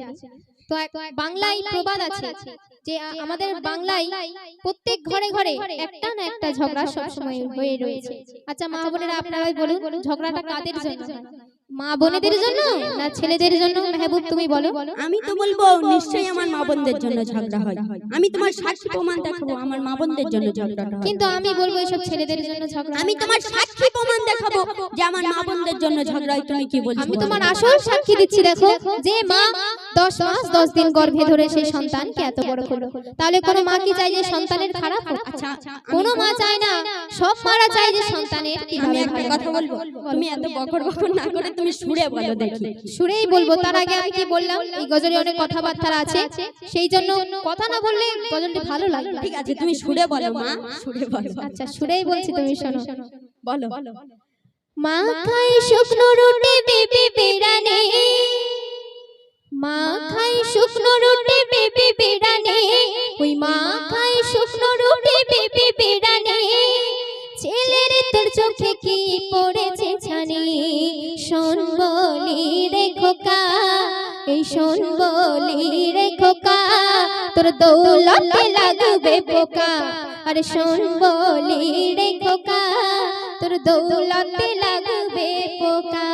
আসেনি তো বাংলায় প্রবাদ আছে যে আমাদের বাংলায় প্রত্যেক ঘরে ঘরে একটা না একটা ঝগড়া সবসময় হয়ে রয়েছে। আচ্ছা মা বোনেরা আপনারাই বলুন ঝগড়াটা কাদের জন্য? মা বোনেদের জন্য না ছেলেদের জন্য? মেহবুব তুমি বলো। আমি তো বলব নিশ্চয়ই আমার মা বোনদের জন্য ঝগড়া হয়। আমি তোমার সাক্ষী প্রমাণ দেখাবো আমার মা বোনদের জন্য ঝগড়াটা হয়। কিন্তু আমি বলব এসব ছেলেদের জন্য ঝগড়া আমি তোমার সাক্ষী প্রমাণ দেখাবো যে আমার মা বোনদের জন্য ঝগড়া হয়। তুমি কি বলছো? আমি তোমার আসল সাক্ষী দিচ্ছি দেখো যে মা দশ মাস দশ দিন গর্ভে ধরে সেই সন্তানকে এত বড় করল। তাহলে কোনো মা কি চায় যে সন্তানের খারাপ হোক? আচ্ছা কোনো মা চায় না সব মারা চায় যে সন্তানের আমি একটা কথা বলব তুমি এত বকর বকর না করে তুমি সুরে বলো দেখি। সুরেই বলব তার আগে আমি কি বললাম? এই গজলে অনেক কথাবার্তা আছে সেই জন্য কথা না বললে গজলটি ভালো লাগবে ঠিক আছে তুমি সুরে বলো মা। সুরে বলো। আচ্ছা সুরেই বলছি তুমি শোনো। বলো। মা খাই শুকনো রুটি বেবি বেড়ানে মা খাই শুকনো রুটি বেবি বেড়ানে ওই মা খাই শুকনো রুটি বেবি বেড়ানে ছেলের তোর চোখে কি পড়েছে ছানি? শোন বলি রে খোকা, এই শোন বলি রে খোকা, তোর দৌলতে লাগবে পোকা। আরে শোন বলি রে খোকা, তোর দৌলতে লাগবে পোকা।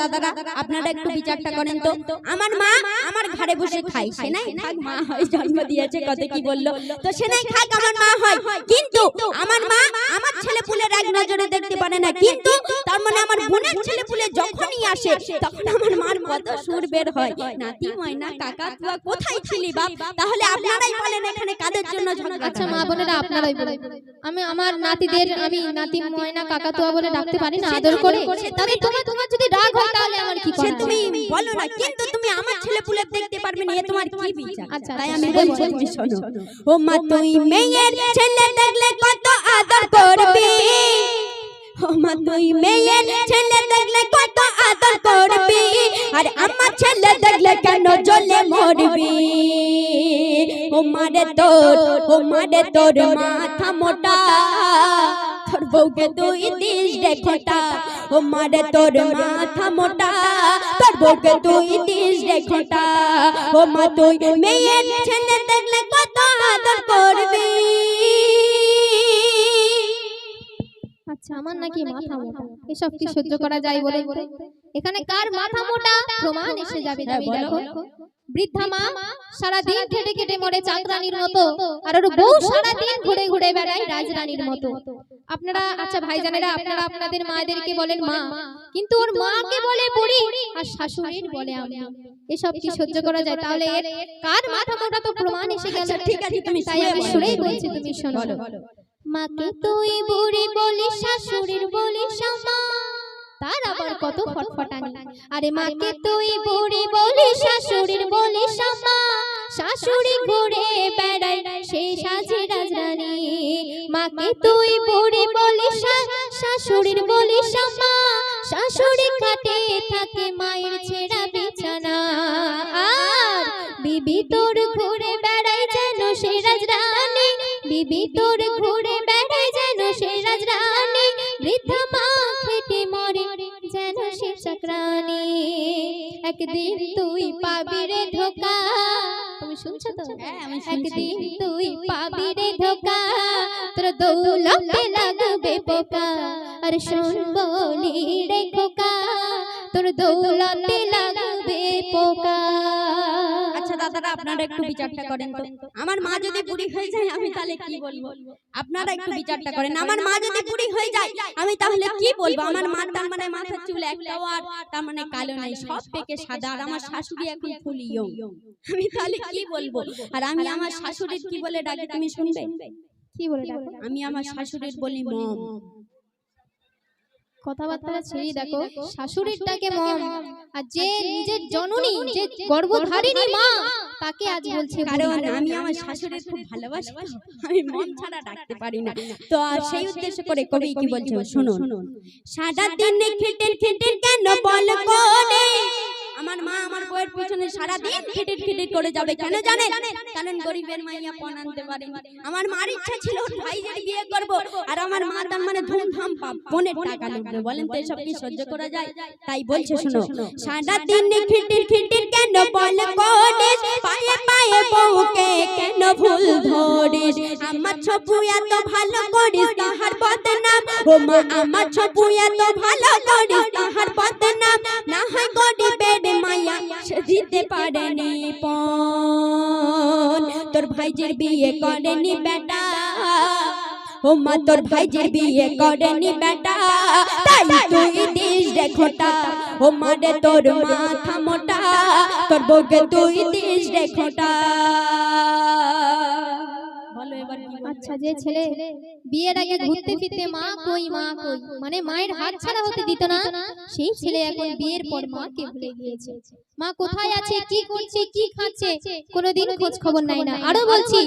দাদারা আপনারা একটু বিচারটা করেন তো। আমার মা আমার ঘরে বসে খায় সে নাই? খাক মা হয় জন্ম দিয়েছে কত কি বলল। তো সে নাই? খাক আমার মা হয়। কিন্তু আমার মা আমার ছেলে পুলের এক নজরে দেখতে পারে না। কিন্তু তার মানে আমার বোনের ছেলে পুলে যখনই আসে তখন আমার মার কত সুর বের হয়। নাতি ময়না কাকা তুয়া কোথায় ছিলি বাপ? তাহলে আপনারাই বলেন এখানে কাদের জন্য ঝগড়া আচ্ছা মা বোনেরা আপনারাই বলেন। আমি আমার নাতিদের আমি নাতি ময়না কাকাতুয়া বলে ডাকতে পারি না আদর করে তাহলে তোমার তোমার যদি রাগ হয় তাহলে আমার কি সে করা তুমি বলো না কিন্তু তুমি আমার ছেলে পুলে দেখতে পারবে না এ তোমার কি বিচার? তাই আমি বলছি তুমি শোনো ও মা তুই মেয়ের ছেলে দেখলে কত আদর করবি? ও মা তুই মেয়ের ছেলে দেখলে কত আদর করবি? আর আমার ছেলে দেখলে কেন জ্বলে মরবি? ও মারে তোর ও মারে তোর মাথা মোটা। বউকে তুই দিস ও মারে তোর মাথা মোটা। তোর বউকে তুই দিস ও মা তুই মেয়ের ছেলে দেখলে কত আদর করবি। আচ্ছা আমার নাকি মাথা মোটা। এসব কি সহ্য করা যায় বলে এখানে কার মাথা মোটা? প্রমাণ এসে যাবে হ্যাঁ, তুমি বলো। দেখো বৃদ্ধা মা সারা দিন খেটে খেটে মরে চাঁদরানীর মতো। আর ওর বউ সারা দিন ঘুরে ঘুরে বেড়ায় রাজরানীর মতো। আপনারা আচ্ছা ভাইজানেরা আপনারা আপনাদের মায়েদেরকে বলেন মা। কিন্তু ওর মাকে বলে বুড়ি আর শাশুড়ির বলে আমি। এসব কি সহ্য করা যায়? তাহলে এর কার মাথা মোটা? তো প্রমাণ এসে গেল। আচ্ছা, ঠিক আছে, তুমি তাই আমি বলো। বলছি তুমি শোনো। মাকে তুই বুড়ি বলিস শাশুড়ির বলিস মা তার আবার কত ফটফটানি আরে মাকে তুই বুড়ি বলিস শাশুড়ির বলিস মা শাশুড়ি ঘুরে বেড়ায় সে সাজে মাকে তুই বুড়ি বলিস শাশুড়ির বলিস মা শাশুড়ি খাটে থাকে মায়ের ছেঁড়া। পোকা আর শোন বলি রে খোকা, তোর দৌলতে লাগবে পোকা। আচ্ছা দাদারা, আপনারা একটু বিচারটা করেন তো। আমার মা যদি বুড়ি হয়ে যায়, আমি তাহলে কি বলব? আপনারা একটু বিচারটা করেন। আমার মা যদি বুড়ি হয়ে যায়, আমি তাহলে কি বলব? আমার মা তার মানে মাথার চুল একটাও আর তার মানে কালো নাই, সব পেকে সাদা, আর আমার শাশুড়ি এখন ফুল ইয়ং। আমি তাহলে কি বলব? আর আমি আমার শাশুড়ির কি বলে ডাকি, তুমি শুনবে? কি বলে ডাকো? আমি আমার শাশুড়ির বলি মম। কথাবার্তা ছেড়ে দেখো শাশুড়ির ডাকে মম। আর যে নিজের জননী যে গর্ভধারিণী মা তাকে আজ বলছে কারণ আমি আমার শাশুড়ির খুব ভালোবাসি আমি মন ছাড়া ডাকতে পারি না। তো আর সেই উদ্দেশ্য করে কবি কি বলছে? শুনুন। সারা দিন খেটে খেটে কেন বল করে আমার মা আমার বউয়ের পিছনে সারা দিন খিটিট খিটিট করে যাবে। কেন জানেন কারণ গরিবের মাইয়া পণ আনতে পারে। আমার মার ইচ্ছা ছিল ভাইয়ের বিয়ে করব, আর আমার মা তার মানে ধুমধাম বোনের টাকা লাগবে। বলেন তো এসব কি সহ্য করা যায়? তাই বলছে, শুনো সারা দিন খিটির খিটির কেন বল পায়ে বউকে কেন ভুল ধরিস? আমার ছপু এত ভালো করিস, তাহার বদনাম। ও মা আমার ছপু এত ভালো করিস, তাহার বদনাম। না হয় গরিবের মায়া দিতে পারেনি পন তোর ভাইজির বিয়ে করেনি বেটা। ও মা তোর ভাইজির বিয়ে করেনি বেটা তাই তুই দিস রে খোটা। ও মা রে তোর মাথা মোটা তোর বউকে তুই দিস রে খোটা। বলো এবার আচ্ছা যে ছেলে বিয়ের আগে ঘুরতে ফিরতে মা কই মা কই মানে মায়ের হাত ছাড়া হতে দিত না? সেই ছেলে এখন বিয়ের পর মাকে ভুলে গিয়েছে। মা কোথায় আছে কি করছে কি খাচ্ছে কোনোদিন খোঁজ খবর নাই না। আরও বলছি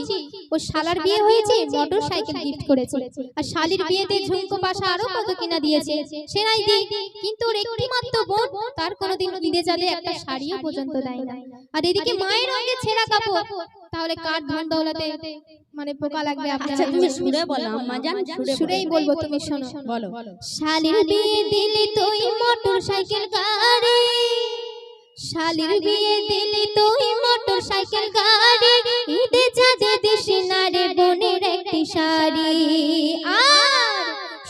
ও শালার বিয়ে হয়েছে মোটর সাইকেল গিফট করেছে। আর শালির বিয়েতে ঝুমকো পাশা আরও কত কিনা দিয়েছে। সে নাই দিক কিন্তু ওর একটি মাত্র বোন তার কোনোদিন ঈদে যাবে একটা শাড়িও পর্যন্ত দেয় না। আর এদিকে মায়ের রঙে ছেঁড়া কাপড় তাহলে কার ধন দৌলতে মানে পোকা লাগবে আচ্ছা তুমি সুরে বলো আম্মা জান সুরে সুরেই বলব তুমি শোনো বলো। শালির বিয়ে দিলি তুই মোটর সাইকেল গাড়ি। শালির বিয়ে দিলি তুই মোটর সাইকেল গাড়ি। ঈদে যাদে দিস না রে বোনের একটি শাড়ি। আর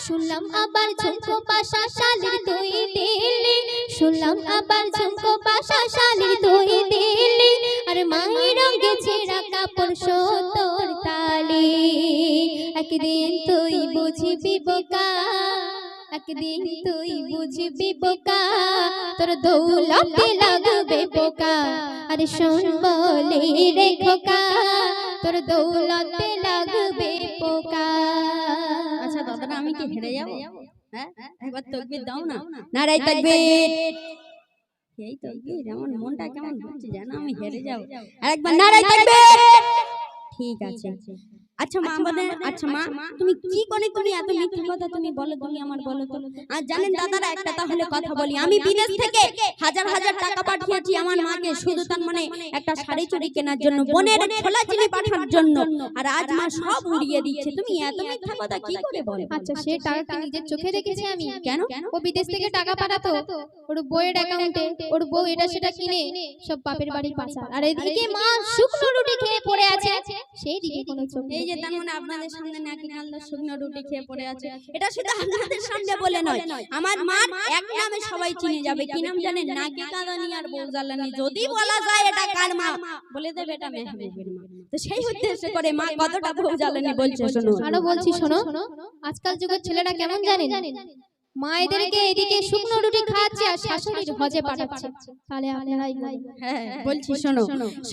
শুনলাম আবার ঝুমকো পাশা শালির তুই দিলি। শুনলাম আবার ঝুমকো পাশা শালির তুই দিলি, আর মায়ের রঙে ছেঁড়া কাপড় সতর তালি। একদিন তুই বুঝবি বোকা, একদিন তুই বুঝবি বোকা, তোর দৌলতে লাগবে পোকা আরে শোন বলে রে খোকা, তোর দৌলতে লাগবে পোকা আচ্ছা দাদারা, আমি কি হেরে যাব? হ্যাঁ একবার তকবির দাও না। নারাই তকবির। এই তকবির আমার মনটা কেমন হচ্ছে জানো আমি হেরে যাব। আরেকবার নারাই তকবির। ঠিক আছে। আচ্ছা মা বলে আচ্ছা মা তুমি কি করে তুমি এত মিথ্যা কথা তুমি বলো তুমি আমার বলো তো। আর জানেন দাদারা একটা তাহলে কথা বলি। আমি বিদেশ থেকে হাজার হাজার টাকা পাঠিয়েছি আমার মাকে শুধু তার মানে একটা শাড়ি চুড়ি কেনার জন্য বোনের ছোলা চিনি পাঠানোর জন্য। আর আজ মা সব উড়িয়ে দিচ্ছে। তুমি এত মিথ্যা কথা কি করে বলো? আচ্ছা সে টাকা কি নিজের চোখে দেখেছি আমি। কেন? ও বিদেশ থেকে টাকা পাঠাতো। ওর বইয়ের অ্যাকাউন্টে ওর বউ এটা সেটা কিনে সব বাপের বাড়ি পাচার আর এদিকে মা শুকনো রুটি খেয়ে পড়ে আছে সেই দিকে কোনো চোখ নেই। এই যে তার মানে আপনাদের সামনে নাকি শুকনো রুটি খেয়ে পড়ে আছে। এটা শুধু আপনাদের সামনে বলে নয়। আমার মা এক নামে সবাই চিনে যাবে। কি নাম জানেন? নাকি কাঁদানি আর যদি বলা যায় এটা কার মা? বলে দেবে এটা মা তো সেই উদ্দেশ্য করে মা কতটা বলছে শোনো। আরও বলছি শোনো। আজকাল যুগের ছেলেটা কেমন জানেন? মায়েদেরকে এদিকে শুকনো রুটি খাচ্ছে আর শাশুড়ির হজে পাঠাচ্ছে। তাহলে আপনারাই বলুন। হ্যাঁ বলছি শোনো।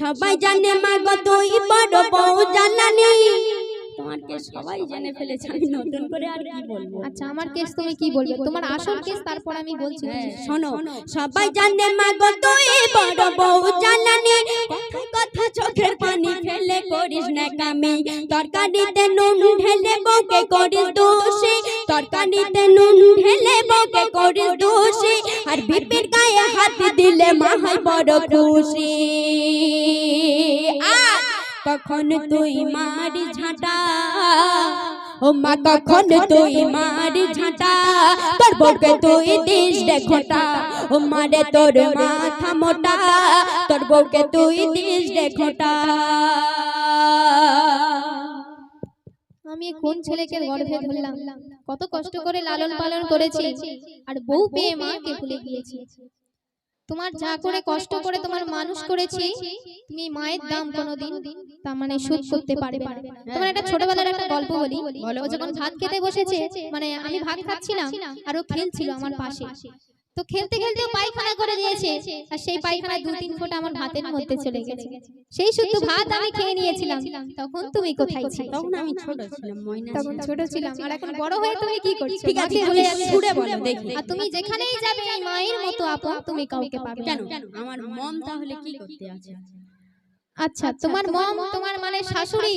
সবাই জানে মা গো তুই বড় বউ জ্বালানি তোমাকে সবাই জেনে ফেলেছে আমি নতুন করে আর কি বলব? আচ্ছা আমার কেস তুমি কি বলবে? তোমার আসল কেস তারপর আমি বলছি। হ্যাঁ, শোনো সবাই জানে মা গো তুই বড় বউ জ্বালানি। কথা কথা চোখের পানি ফেলে করিস না কামি। তরকারিতে নুন ঢেলে বউকে করিস দোষী। তরকারিতে নুন ঢেলে বউকে করিস দোষী। আর বিপির গায়ে হাত দিলে মা হয় বড় খুশি। কখন তুই মারি ঝাঁটা? ও মা কখন তুই মারি ঝাঁটা? তোর বউকে তুই দিস রে খোটা ও মারে তোর মাথা মোটা। তোর বউকে তুই দিস রে খোটা আমি কোন ছেলেকে গর্ভে ধরলাম? কত কষ্ট করে লালন পালন করেছি আর বউ পেয়ে মাকে ভুলে গিয়েছি। তোমার যা করে কষ্ট করে তোমার মানুষ করেছি তুমি মায়ের দাম কোনোদিন তা মানে শোধ করতে পারবে না। তোমার একটা ছোটবেলার একটা গল্প বলি। ও যখন ভাত খেতে বসেছে মানে আমি ভাত খাচ্ছিলাম আর ও খেলছিল আমার পাশে। তো খেলতে খেলতে পায়খানা করে দিয়েছে। আর সেই পায়খানা দু তিন ফোঁটা আমার ভাতের মধ্যে চলে গেছে। সেই শুদ্ধ ভাত আমি খেয়ে নিয়েছিলাম। তখন তুমি কোথায় ছিলে? তখন আমি ছোট ছিলাম ময়না তখন ছোট ছিলাম। আর এখন বড় হয়ে তুমি কি করছ? ঠিক আছে বলে ছুড়ে। বলো দেখি। আর তুমি যেখানেই যাবে এই মায়ের মতো আপন তুমি কাউকে পাবে কেন? আমার মম তাহলে কি করতে আছে? আচ্ছা তোমার মম তোমার মানে শাশুড়ি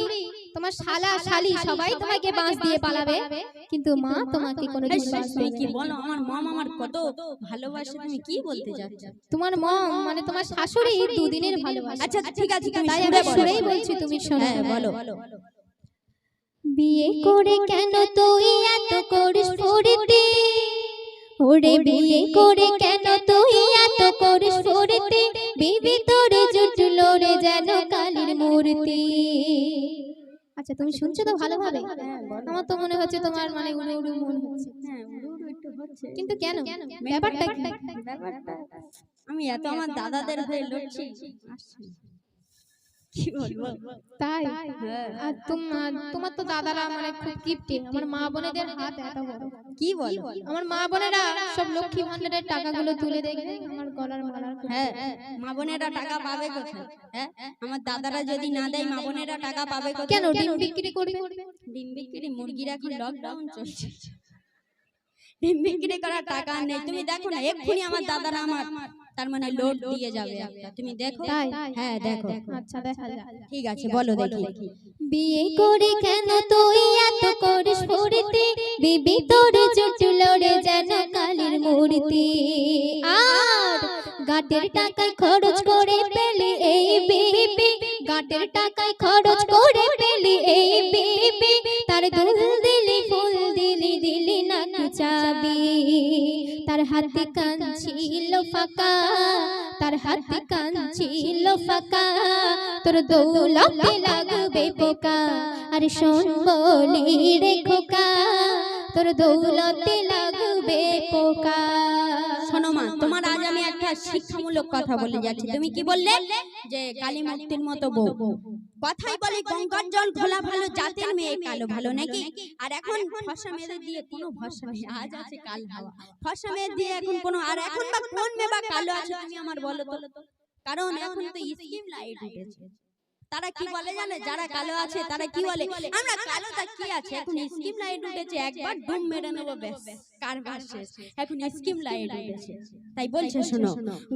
তোমার শালা শালি সবাই তোমাকে বাঁশ দিয়ে পালাবে। কিন্তু মা তোমাকে কোনোদিন এই, বাঁশ তুমি দেবে কি। বলো আমার মম আমার কত ভালোবাসে তুমি কি বলতে যাচ্ছ তোমার মম মানে তোমার শাশুড়ি দুদিনের ভালোবাসা। আচ্ছা ঠিক আছে তুমি তাই আমি বলো। সুরেই বলছি তুমি শোনো। হ্যাঁ বলো। বিয়ে করে কেন তুই এত করিস ফুরিতে ওরে বিয়ে করে কেন তুই এত করিস ফুরিতে বিবি আচ্ছা তুমি শুনছো তো ভালোভাবে? হ্যাঁ, আমার তো মনে হচ্ছে তোমার মানে উড়ে উড়ে মন হচ্ছে। হ্যাঁ উড়ু উড়ু একটু হচ্ছে। কিন্তু কেন? ব্যাপারটা কি? ব্যাপারটা আমি এত আমার দাদাদের হয়ে লড়ছি। আসছি। কি বলব? তাই? হ্যাঁ। আর তোমার তোমার তো দাদারা মানে খুব কিপটে আমার মা বোনেদের হাত এত বড়। কি বলো? আমার মা বোনেরা সব লক্ষ্মী ভান্ডারের টাকাগুলো তুলে দেখবে আমার গলার মালার হ্যাঁ মা বোনেরা টাকা পাবে কোথায়? হ্যাঁ আমার দাদারা যদি না দেয় মা বোনেরা টাকা পাবে কোথায়? কেন ডিম বিক্রি করবে? ডিম বিক্রি মুরগির এখন লকডাউন চলছে। বিক্রি করার টাকা নেই। তুমি দেখো না এক্ষুনি আমার দাদারা আমার তার মানে লোড দিয়ে যাবে তুমি দেখো? হ্যাঁ দেখো। আচ্ছা দেখা। যাক ঠিক আছে বলো দেখি। বিয়ে করে কেন তুই এত করিস ফুরিতে বিবি তোর জুটলো রে যেন কালীর মূর্তি। আর গাটের টাকায় খরচ করে পেলি এই বিবি। গাটের টাকায় খরচ করে পেলি এই বিবি। তার দুল হাতে কান ছিল ফাঁকা তার হাতে কান ছিল ফাঁকা। তোর দৌলতে লাগবে পোকা আর শোন বলি রে খোকা। তোর দৌলতে লাগবে পোকা। শোনো মা, তোমার আজ আমি একটা শিক্ষামূলক কথা বলে যাচ্ছি। তুমি কি বললে? যে কালী মূর্তির মতো বউ। কথাই বলে গঙ্গার জল ঘোলা ভালো, জাতের মেয়ে কালো ভালো নাকি? আর এখন ফর্সা মেয়েদের দিয়ে কোনো ভরসা নেই। আজ আছে কাল হাওয়া। ফর্সা মেয়েদের দিয়ে এখন কোনো আর এখন বা কোন মেয়ে বা কালো আছে তুমি আমার বলো তো? কারণ এখন তো স্কিম লাইট উঠেছে। তারা কি বলে জানে? যারা কালো আছে তারা কি বলে? আমরা কালো তা কি আছে? এখন স্কিম লাইট উঠেছে একবার ডুম মেরে নেব ব্যাস কারবার শেষ এখন স্কিম লাইট উঠেছে। তাই বলছে শোনো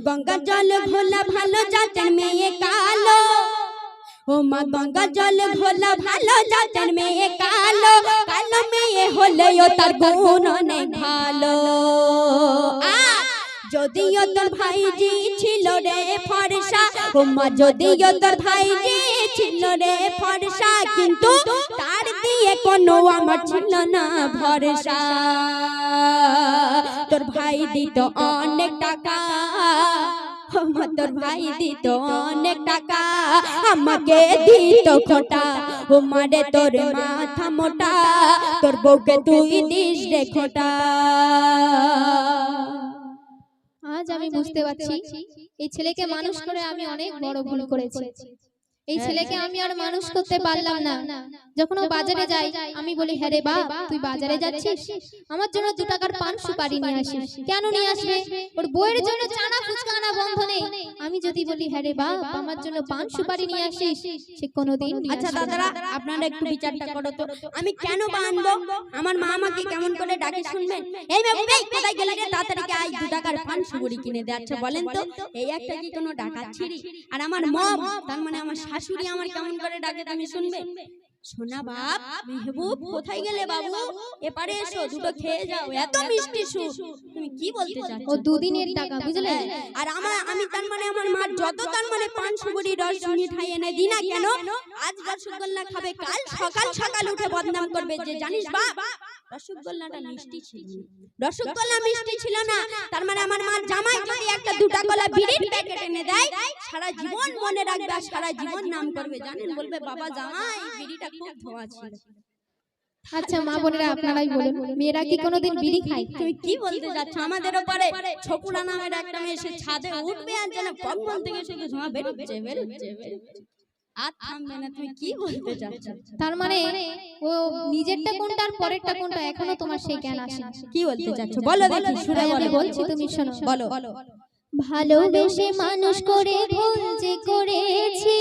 গঙ্গার জল ঘোলা ভালো জাতের মেয়ে কালো। ও মা গঙ্গা জল ঘোলা ভালো জাতের মেয়ে কালো। কালো। মেয়ে হলেও তার গুণ অনেক ভালো। আর যদিও তোর ভাইজি ছিল রে ফর্সা ও মা যদিও তোর ভাইজি ছিল রে ফর্সা কিন্তু তার দিয়ে কোনো আমার ছিল না ভরসা তোর ভাই দিত অনেক টাকা। ও তোর ভাই দিত অনেক টাকা। আমাকে দিত খোটা। মারে তোর মাথা মোটা। তোর বউকে তুই দিস রে খোটা। আজ আমি বুঝতে পারছি এই ছেলেকে মানুষ করে আমি অনেক বড় ভুল করেছি। এই ছেলেকে আমি আর মানুষ করতে পারলাম না। যখন ও বাজারে যায় আমি বলি হ্যাঁ রে বা তুই বাজারে যাচ্ছিস? আমার জন্য দু টাকার পান সুপারি নিয়ে আসিস। কেন নিয়ে আসবে? ওর বইয়ের জন্য চানা ফুচকা আনা বন্ধ নেই। আমি যদি বলি হ্যাঁ রে বা আমার জন্য পান সুপারি নিয়ে আসিস? সে কোনোদিন আচ্ছা দাদারা আপনারা একটু বিচারটা করো তো। আমি কেন বা আনব আমার মা আমাকে কেমন করে ডাকে শুনবেন? এই বাবু এই কোথায় গেলি রে তাড়াতাড়ি আই দু টাকার পান সুগুড়ি কিনে দে আচ্ছা বলেন তো এই একটা কি কোনো ডাকাত ছিড়ি আর আমার মম তার মানে আমার শাশুড়ি আমার কেমন করে ডাকে তুমি শুনবে সোনা বাপ মেহবুব কোথায় গেলে বাবু এপারে এসো দুটো খেয়ে যাও এত মিষ্টি সুর তুমি কি বলতে চাচ্ছ ও দুদিনের টাকা বুঝলে আর আমার আমি তার মানে আমার মা যত তার মানে পান সুবড়ি রস মিঠাই এনে দিই না কেন আজ রসগোল্লা খাবে কাল সকাল সকাল উঠে বদনাম করবে যে জানিস বাপ রসগোল্লাটা মিষ্টি ছিল। রসগোল্লা মিষ্টি ছিল না। তার মানে আমার মা জামাই যদি একটা দুটা কলা বিড়ির প্যাকেট এনে দেয় সারা জীবন মনে রাখবে আর সারা জীবন নাম করবে। জানেন বলবে বাবা জামাই বিড়িটা খুব ধোয়া ছিল। আচ্ছা মা বোনেরা আপনারাই বলুন। মেয়েরা কি কোনোদিন বিড়ি খায়? তুমি কি বলতে যাচ্ছ? আমাদের ওপারে ছকুরা নামের একটা মেয়ে সে ছাদে উঠবে আর যেন কখন থেকে শুধু ধোঁয়া বেরোচ্ছে বেরোচ্ছে বেরোচ্ছে। আর থামবে না তুমি কি বলতে চাচ্ছ? তার মানে ও নিজেরটা কোনটা আর পরেরটা কোনটা এখনও তোমার সেই জ্ঞান আসে কি বলতে চাচ্ছ? বলো দেখি বলো বলছি তুমি শোনো বলো। ভালোবেসে মানুষ করে ভুল যে করেছি।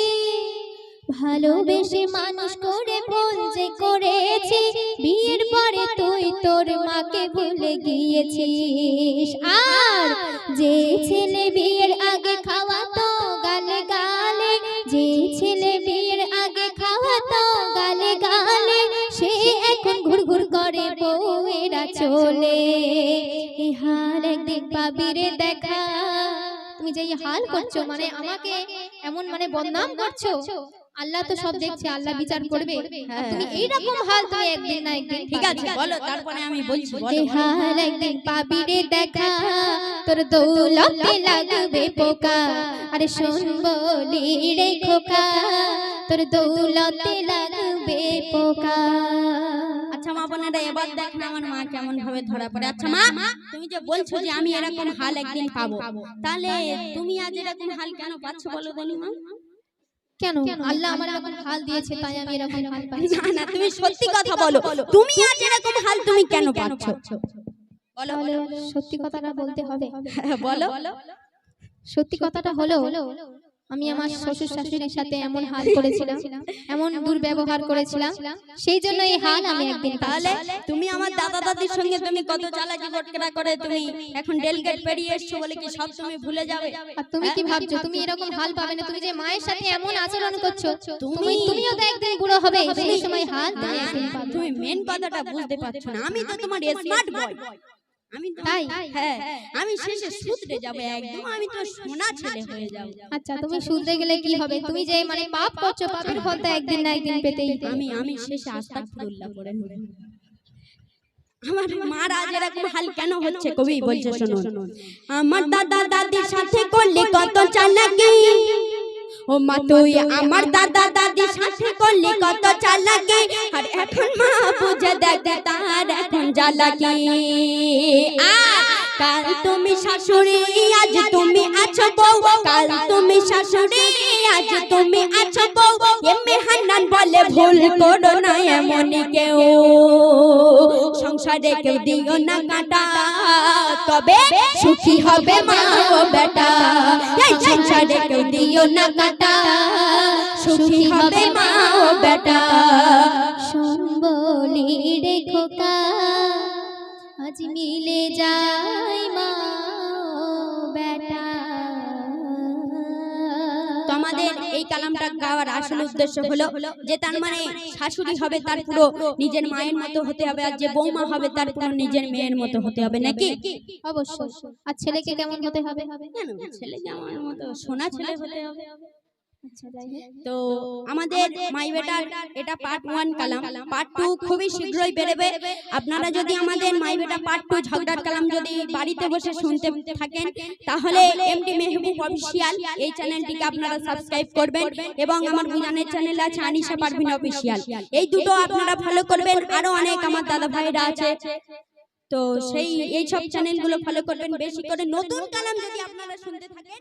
ভালোবেসে মানুষ করে ভুল যে করেছি। বিয়ের পরে তুই তোর মাকে ভুলে গিয়েছিস। আর করছ? মানে আমাকে এমন মানে বদনাম করছ? আল্লাহ তো সব দেখছে আল্লাহ বিচার করবে। তুমি এইরকম হাল তুমি একদিন না একদিন ঠিক আছে? বলো তারপরে আমি বলছি বলো, যে। হাল একদিন পাবিরে দেখা তোর দৌলতে লাগবে পোকা। আরে শোন বলি রে খোকা তোর দৌলতে লাগবে পোকা। আচ্ছা মা বোনেরা এবার দেখ না আমার মা কেমন ভাবে ধরা পড়ে। আচ্ছা মা তুমি যে বলছো যে আমি এরকম হাল একদিন পাবো। তাহলে তুমি আজ এরকম হাল কেন পাচ্ছ বলো বলি মা? কেন? আল্লাহ আমার এরকম হাল দিয়েছে তাই আমি এরকম হাল পাচ্ছি। না না তুমি সত্যি কথা বলো। তুমি আজ এরকম হাল তুমি কেন পাচ্ছ? বলো তাহলে সত্যি কথাটা বলতে হবে। বলো। সত্যি কথাটা হলো। আমি আমার শ্বশুর শাশুড়ির সাথে এমন হাল করেছিলাম এমন দুর্ব্যবহার করেছিলাম। সেই জন্য এই হাল আমি একদিন তাহলে তুমি আমার দাদা দাদির সঙ্গে তুমি কত চালাকি বটকেরা করে তুমি এখন ডেলগেট পেরিয়ে এসছো বলে কি সব তুমি ভুলে যাবে? আর তুমি কি ভাবছ? তুমি এরকম হাল পাবে না? তুমি যে মায়ের সাথে এমন আচরণ করছ তুমি তুমি- তুমিও তো একদিন বুড়ো হবে। সেই সময় হাল তুমি মেন কথাটা বুঝতে পারছ না। আমি তো তোমার স্মার্ট বয় আমি তাই? হ্যাঁ আমি শেষে শুধরে যাব একদম আমি তো সোনা ছেলে হয়ে যাব। আচ্ছা তুমি শুনতে গেলে কি হবে? তুমি যে মানে পাপ করছ পাপের ফল তো একদিন না একদিন পেতেই আমি আমি শেষে আস্তাগফিরুল্লাহ নেব আমার মার আজ এরকম হাল কেন হচ্ছে কবি? বলছে শুনুন আমার দাদা দাদির সাথে করলে কত চালাকি। ও মা তুই আমার দাদা দাদি সাথে করলি কত চালাকি। আর এখন মা বুঝে দেখে তার এখন জ্বালাকি। আর কাল তুমি শাশুড়ি, আজ তুমি আছো বউ। কাল তুমি শাশুড়ি, আজ তুমি আছো বউ। এমনি হান্নান বলে ভুল করো না এমন কেউ। সংসারে কেউ দিও না কাটা। তবে সুখী হবে মা ও বেটা। এই সংসারে কেউ দিও না কাটা। সুখী হবে মা ও বেটা। শোন বলি রে খোকা। আজ মিলে যায় মা বেটা। আমাদের এই কালামটা গাওয়ার আসল উদ্দেশ্য হলো যে তার মানে শাশুড়ি হবে তার পুরো নিজের মায়ের মতো হতে হবে আর যে বৌমা হবে তার পুরো নিজের মেয়ের মতো হতে হবে নাকি? অবশ্যই। আর ছেলেকে কেমন হতে হবে? ছেলে আমার মতো সোনা ছেলে হতে হবে। তো আমাদের মাই বেটার এটা পার্ট ওয়ান কালাম। পার্ট টু খুবই শীঘ্রই বেরোবে। আপনারা যদি আমাদের মাই বেটা পার্ট টু ঝগড়ার কালাম যদি বাড়িতে বসে শুনতে থাকেন তাহলে এমডি মেহবুব অফিসিয়াল এই চ্যানেলটিকে আপনারা সাবস্ক্রাইব করবেন এবং আমার বুঝানের চ্যানেল আছে আনিশা পারভিন অফিসিয়াল এই দুটো আপনারা ফলো করবেন আরও অনেক আমার দাদা ভাইরা আছে। তো সেই এই সব চ্যানেলগুলো ফলো করবেন বেশি করে নতুন কালাম যদি আপনারা শুনতে থাকেন